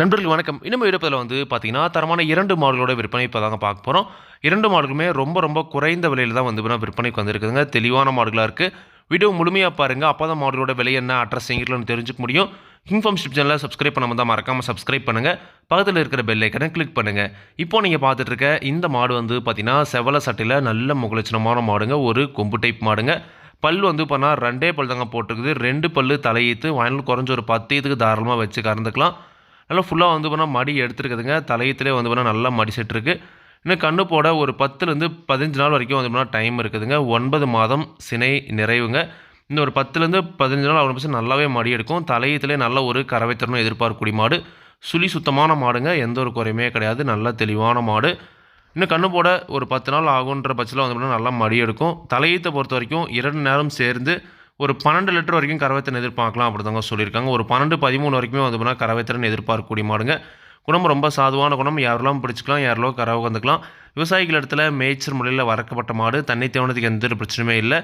நண்பர்கள் வணக்கம். இன்னும் இருப்பதில் வந்து பார்த்தீங்கன்னா தரமான இரண்டு மாடலோட விற்பனை இப்போ தாங்க பார்க்க போகிறோம் இரண்டு மாடலுமே ரொம்ப ரொம்ப குறைந்த விலையில் தான் வந்து விற்பனைக்கு வந்திருக்குதுங்க. தெளிவான மாடலாக இருக்குது வீடியோ முழுமையாக பாருங்கள் அப்போ தான் மாடலோட விலை என்ன அட்ரஸ் எங்கிட்டன்னு தெரிஞ்சுக்க முடியும். இன்ஃபார்ம் ஸ்டிப் சேனலில் சப்ஸ்கிரைப் பண்ணாமல் தான் மறக்காமல் சப்ஸ்கிரைப் பண்ணுங்கள் பக்கத்தில் இருக்கிற பெல் ஐக்கனை கிளிக் பண்ணுங்கள் இப்போ நீங்கள் பார்த்துட்டு இருக்க இந்த மாடு வந்து பார்த்தீங்கன்னா செவல சட்டையில் நல்ல முகலட்சணமான மாடுங்க. ஒரு கொம்பு டைப் மாடுங்க. பல் வந்து பண்ணால் ரெண்டே பல் தாங்க போட்டிருக்குது. ரெண்டு பல் தலையீத்து வயலில் குறைஞ்ச ஒரு பத்து இதுக்கு தாராளமாக வச்சு கறந்துக்கலாம். நல்லா ஃபுல்லாக வந்து பண்ணால் மடி எடுத்துருக்குதுங்க. தலையத்திலே வந்து பண்ணால் நல்லா மடி செட் இருக்குது இன்னும் கண்ணு போட ஒரு பத்துலேருந்து பதினஞ்சு நாள் வரைக்கும் வந்து பண்ணால் டைம் இருக்குதுங்க. ஒன்பது மாதம் சினை நிறைவுங்க. இன்னும் ஒரு பத்துலேருந்து பதினஞ்சு நாள் அவ்வளோ நல்லாவே மடி எடுக்கும். தலையத்திலே நல்ல ஒரு கறவைத்திறனும் எதிர்பார்க்கக்கூடிய மாடு. சுழி சுத்தமான மாடுங்க. எந்த ஒரு குறையுமே கிடையாது. நல்ல தெளிவான மாடு. இன்னும் கண்ணு போட ஒரு பத்து நாள் ஆகுன்ற பட்சத்தில் வந்து போனால் நல்லா மடி எடுக்கும். தலையீத்தை பொறுத்த வரைக்கும் இரண்டு நேரம் சேர்ந்து ஒரு பன்னெண்டு லிட்டர் வரைக்கும் கரவைத்திறன் எதிர்பார்க்கலாம் அப்படிதாங்க சொல்லியிருக்காங்க. ஒரு பன்னெண்டு பதிமூணு வரைக்குமே வந்து பார்த்தீங்கன்னா கரவைத்திறன் எதிர்பார்க்கக்கூடிய மாடுங்க. குணம் ரொம்ப சாதுவான குணம். யாரெல்லாம் பிடிச்சிக்கலாம் யாரெல்லாம் கறவை வந்துக்கலாம் விவசாயிகள் இடத்துல மேய்ச்சல் முறையில் வறக்கப்பட்ட மாடு தண்ணி தேவனத்துக்கு எந்த ஒரு பிரச்சனையுமே இல்லை.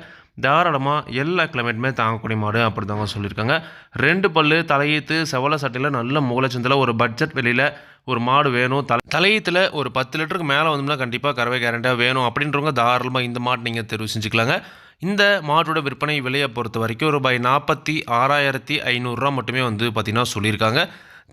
தாராளமாக எல்லா கிளைமேட்டுமே தாங்கக்கூடிய மாடு அப்படி தாங்க சொல்லியிருக்காங்க. ரெண்டு பல்லு தலையீத்து செவல சட்டையில் நல்ல மூலச்சந்தில் ஒரு பட்ஜெட் வெளியில் ஒரு மாடு வேணும். தலை தலையீத்தில் ஒரு பத்து லிட்டருக்கு மேலே வந்தோம்னா கண்டிப்பாக கறவை கேரண்டியாக வேணும். அப்படின்றவங்க தாராளமாக இந்த மாடு நீங்கள் தெரிவு செஞ்சுக்கலாங்க. இந்த மாட்டோட விற்பனை விலையை பொறுத்த வரைக்கும் ரூபாய் நாற்பத்தி ஆறாயிரத்தி ஐநூறுரூவா மட்டுமே வந்து பார்த்திங்கன்னா சொல்லியிருக்காங்க.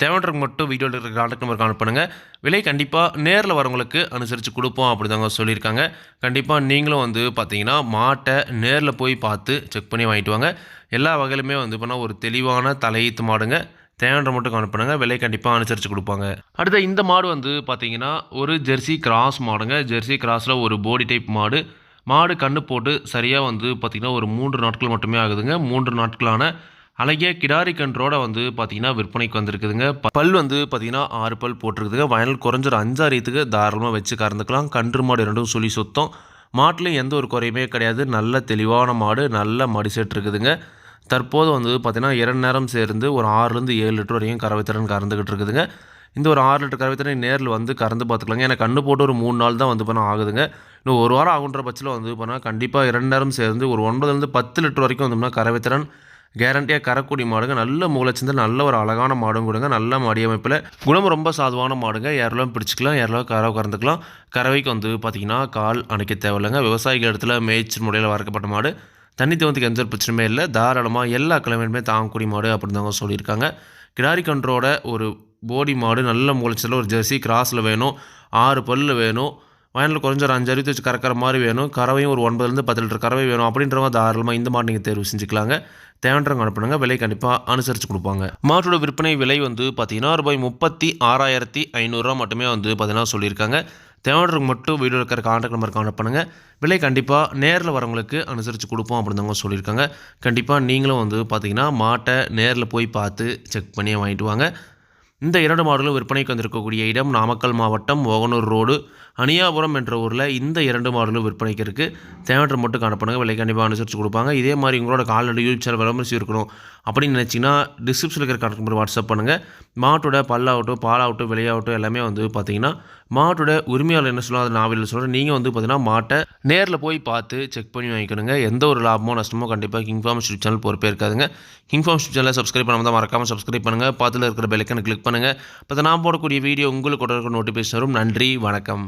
தேவைன்றவங்க மட்டும் வீடியோவில் இருக்கிற கான்டாக்ட் நம்பருக்கு அனுப்புனுங்க விலை கண்டிப்பாக நேரில் வரவங்களுக்கு அனுசரித்து கொடுப்போம் அப்படி தாங்க சொல்லியிருக்காங்க. கண்டிப்பாக நீங்களும் வந்து பார்த்தீங்கன்னா மாட்டை நேரில் போய் பார்த்து செக் பண்ணி வாங்கிட்டு வாங்க. எல்லா வகையிலுமே வந்து பண்ணால் ஒரு தெளிவான தலையீத்து மாடுங்க. தேவைன்ற மட்டும் அனுப்புனுங்க விலை கண்டிப்பாக அனுசரித்து கொடுப்பாங்க. அடுத்த இந்த மாடு வந்து பார்த்தீங்கன்னா ஒரு ஜெர்சி கிராஸ் மாடுங்க. ஜெர்சி கிராஸில் ஒரு போடி டைப் மாடு. மாடு கண்ணு போட்டு சரியாக வந்து பார்த்திங்கன்னா ஒரு மூன்று நாட்கள் மட்டுமே ஆகுதுங்க. மூன்று நாட்களான அழகிய கிடாரி கன்றோட வந்து பார்த்திங்கன்னா விற்பனைக்கு வந்திருக்குதுங்க. பல் வந்து பார்த்திங்கன்னா ஆறு பல் போட்டிருக்குதுங்க. வயல் குறைஞ்ச ஒரு அஞ்சாரியத்துக்கு தாராளமாக வச்சு கறந்துக்கலாம். கன்று மாடு ரெண்டும் சொல்லி சுத்தம். மாட்டிலையும் எந்த ஒரு குறையுமே கிடையாது. நல்ல தெளிவான மாடு நல்ல மடி செட் இருக்குதுங்க. தற்போது வந்து பார்த்திங்கன்னா இரண்டு நேரம் சேர்ந்து ஒரு ஆறுலேருந்து ஏழு லிட்டர் வரையும் கறவை திறன் கறந்துக்கிட்டு இருக்குதுங்க. இந்த ஒரு ஆறு லிட்டர் கறவை தண்ணி நேரில் வந்து கறந்து பார்த்துக்கலாங்க. ஏன்னா கண்ணு போட்டு ஒரு மூணு நாள் தான் வந்து பண்ண ஆகுதுங்க. இன்னும் ஒரு வாரம் ஆகுன்ற பட்சத்தில் வந்து பண்ணால் கண்டிப்பாக இரண்டு நேரம் சேர்ந்து ஒரு ஒன்பதுலேருந்து பத்து லிட்டர் வரைக்கும் வந்தோம்னா கறவைத்திறன் கேரண்டியாக கறக்கூடிய மாடுங்க. நல்ல மூலச்சந்து நல்ல ஒரு அழகான மாடும் கொடுங்க. நல்ல மடியமைப்பில் குணம் ரொம்ப சாதுவான மாடுங்க. யாரெல்லாம் பிடிச்சிக்கலாம். யாரெல்லாம் கறவை கறந்துக்கலாம். கறவைக்கு வந்து பார்த்திங்கன்னா கால் அணைக்க தேவையில்லைங்க. விவசாயிகள் இடத்துல மேய்ச்சல் முறையில் வளர்க்கப்பட்ட மாடு. தண்ணி தேவத்துக்கு எந்த ஒரு பிரச்சனையுமே இல்லை. தாராளமாக எல்லா கிழமையுமே தாங்கக்கூடிய மாடு அப்படின்னு தாங்க சொல்லியிருக்காங்க. கிடாரி கன்றோட ஒரு போடி மாடு நல்ல முளைச்சல ஒரு ஜெர்சி கிராஸில் வேணும் ஆறு பல்லு வேணும் வயலில் குறைஞ்ச ஒரு அஞ்சு அறுபத்தி வச்சு கறக்கிற மாதிரி வேணும் கறவையும் ஒரு ஒன்பதுலேருந்து பத்து லிட்டர் கறவை வேணும் அப்படின்றவங்க தாராளமாக இந்த மாடு நீங்கள் தேர்வு செஞ்சுக்கலாங்க. தேவைன்றவங்க அனுப்புனாங்க விலை கண்டிப்பாக அனுசரித்து கொடுப்பாங்க. மாட்டோட விற்பனை விலை வந்து பார்த்தீங்கன்னா ரூபாய் முப்பத்தி ஆறாயிரத்தி ஐநூறுரூவா மட்டுமே வந்து பார்த்தீங்கன்னா சொல்லியிருக்காங்க. தேவைன்றவங்க மட்டும் வீடியோ இருக்கிற கான்டாக்ட் நம்பருக்கு அனுப்பணுங்க விலை கண்டிப்பாக நேரில் வரவங்களுக்கு அனுசரித்து கொடுப்போம் அப்படின்னு தாங்க சொல்லியிருக்காங்க. கண்டிப்பாக நீங்களும் வந்து பார்த்தீங்கன்னா மாட்டை நேரில் போய் பார்த்து செக் பண்ணி வாங்கிட்டு வாங்க. இந்த இரண்டு மாடுகளும் விற்பனைக்கு வந்திருக்கக்கூடிய இடம் நாமக்கல் மாவட்டம் ஓகனூர் ரோடு. அணியாபுரம் என்ற ஊரில் இந்த இரண்டு மாடுகளும் விற்பனைக்கு இருக்குது தேவையற்ற மட்டும் காணப்படுங்க விலை கண்டிப்பாக அனுசரித்து கொடுப்பாங்க. இதே மாதிரி உங்களோட கால்நடை யூடியூப் சேனல் விளம்பரம் இருக்கணும் அப்படின்னு நினச்சிங்கன்னா டிஸ்கிரிப்ஷனில் இருக்கிற கணக்கு நம்பர் வாட்ஸ்அப் பண்ணுங்கள் மாட்டோட பல்லாகட்டும் பாலாகட்டும் விலையாகட்டும் எல்லாமே வந்து பார்த்திங்கன்னா மாட்டோட உரிமையாளர் என்ன சொல்லுவோம் அதை நாவலில் சொல்கிறேன் நீங்கள் வந்து பார்த்தீங்கன்னா மாட்டை நேரில் போய் பார்த்து செக் பண்ணி வாங்கிக்கணுங்க. எந்த ஒரு லாபமோ நஷ்டமோ கண்டிப்பாக கிங்ஃபார்ம் யூடியூப் சேனல் பொறுப்பே இருக்காதுங்க. கிங்ஃபார்ம் யூடியூப் சேனலை சப்ஸ்கிரைப் பண்ணாமல் தான் மறக்காமல் சப்ஸ்கிரைப் பண்ணுங்கள் பார்த்துல இருக்கிற பெல்லைக்கனை கிளிக் பண்ணுங்கள் இப்போ நான் போடக்கூடிய வீடியோ உங்களுக்கு உடனே நோட்டிஃபிகேஷன் வரும். நன்றி வணக்கம்.